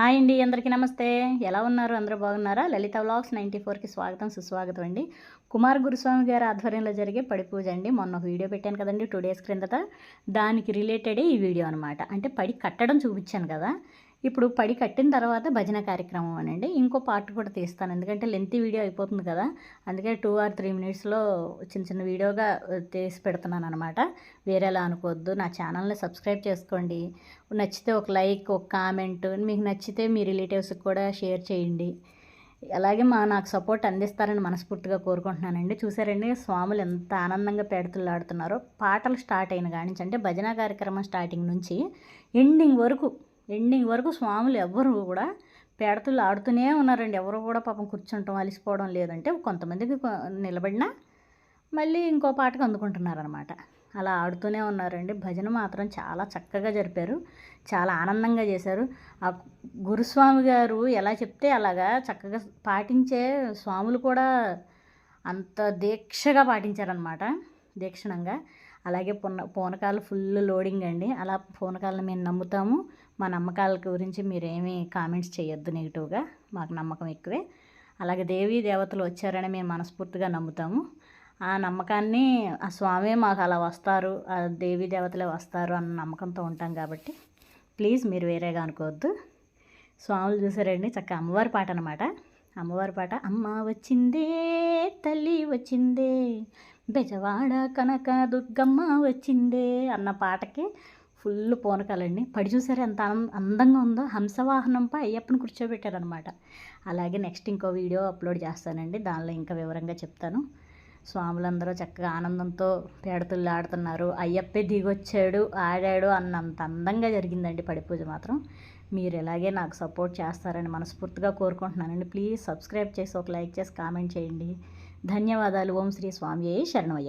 Hi అండి అందరికీ నమస్తే. ఎలా ఉన్నారు? అందరూ బాగున్నారా? లలిత వ్లాగ్స్ నైంటీ ఫోర్కి స్వాగతం సుస్వాగతం అండి. కుమార్ గురుస్వామి గారి ఆధ్వర్యంలో జరిగే పడి పూజ అండి. మొన్న ఒక వీడియో పెట్టాను కదండి టూ డేస్ క్రిందట. దానికి రిలేటెడే ఈ వీడియో అనమాట అంటే పడి కట్టడం చూపించాను కదా. ఇప్పుడు పడి కట్టిన తర్వాత భజన కార్యక్రమం అనండి. ఇంకో పార్ట్ కూడా తీస్తాను. ఎందుకంటే లెంత్ వీడియో అయిపోతుంది కదా. అందుకే టూ ఆర్ త్రీ మినిట్స్లో చిన్న చిన్న వీడియోగా తీసి పెడుతున్నాను అనమాట వేరేలా అనుకోవద్దు. నా ఛానల్ని సబ్స్క్రైబ్ చేసుకోండి. నచ్చితే ఒక లైక్ ఒక కామెంట్ మీకు నచ్చితే మీ రిలేటివ్స్కి కూడా షేర్ చేయండి. అలాగే మా నాకు సపోర్ట్ అందిస్తారని మనస్ఫూర్తిగా కోరుకుంటున్నానండి. చూసారండి స్వాములు ఎంత ఆనందంగా పెడుతులాడుతున్నారో. పాటలు స్టార్ట్ అయిన కానించి అంటే భజన కార్యక్రమం స్టార్టింగ్ నుంచి ఎండింగ్ వరకు ఎండింగ్ వరకు స్వాములు ఎవ్వరు కూడా పేడతులు ఆడుతూనే ఉన్నారండి. ఎవరు కూడా పాపం కూర్చుంటాం అలిసిపోవడం లేదంటే కొంతమందికి నిలబడినా మళ్ళీ ఇంకో పాటకు అందుకుంటున్నారనమాట అలా ఆడుతూనే ఉన్నారండి. భజన మాత్రం చాలా చక్కగా జరిపారు. చాలా ఆనందంగా చేశారు. ఆ గురుస్వామి గారు ఎలా చెప్తే అలాగా చక్కగా పాటించే స్వాములు కూడా అంత దీక్షగా పాటించారనమాట దీక్షణంగా అలాగే పున్న పూనకాలు ఫుల్ లోడింగ్ అండి. అలా పూనకాలను మేము నమ్ముతాము. మా నమ్మకాల గురించి మీరేమీ కామెంట్స్ చేయొద్దు నెగిటివ్గా. మాకు నమ్మకం ఎక్కువే. అలాగే దేవీ దేవతలు వచ్చారని మేము మనస్ఫూర్తిగా నమ్ముతాము. ఆ నమ్మకాన్ని ఆ స్వామి మాకు అలా వస్తారు ఆ దేవీ దేవతలే వస్తారు అన్న నమ్మకంతో ఉంటాం కాబట్టి ప్లీజ్ మీరు వేరేగా అనుకోవద్దు. స్వాములు చూసారండి చక్క అమ్మవారి పాట అనమాట అమ్మవారి పాట అమ్మ వచ్చిందే తల్లి వచ్చిందే బెజవాడ కనక దుర్గమ్మ వచ్చిందే అన్న పాటకి ఫుల్ పూనకాలండి. పడి చూసారు ఎంత అందంగా ఉందో. హంసవాహనంపై అయ్యప్పని కూర్చోబెట్టారనమాట అలాగే నెక్స్ట్ ఇంకో వీడియో అప్లోడ్ చేస్తానండి. దానిలో ఇంకా వివరంగా చెప్తాను. స్వాములందరూ చక్కగా ఆనందంతో పేడతుళ్ళు ఆడుతున్నారు అయ్యప్పే దిగొచ్చాడు ఆడాడు అన్నంత అందంగా జరిగిందండి పడి పూజ మాత్రం. మీరు ఎలాగే నాకు సపోర్ట్ చేస్తారని మనస్ఫూర్తిగా కోరుకుంటున్నానండి. ప్లీజ్ సబ్స్క్రైబ్ చేసి ఒక లైక్ చేసి కామెంట్ చేయండి. ధన్యవాదాలు. ఓం శ్రీ స్వామి శరణమయ్య.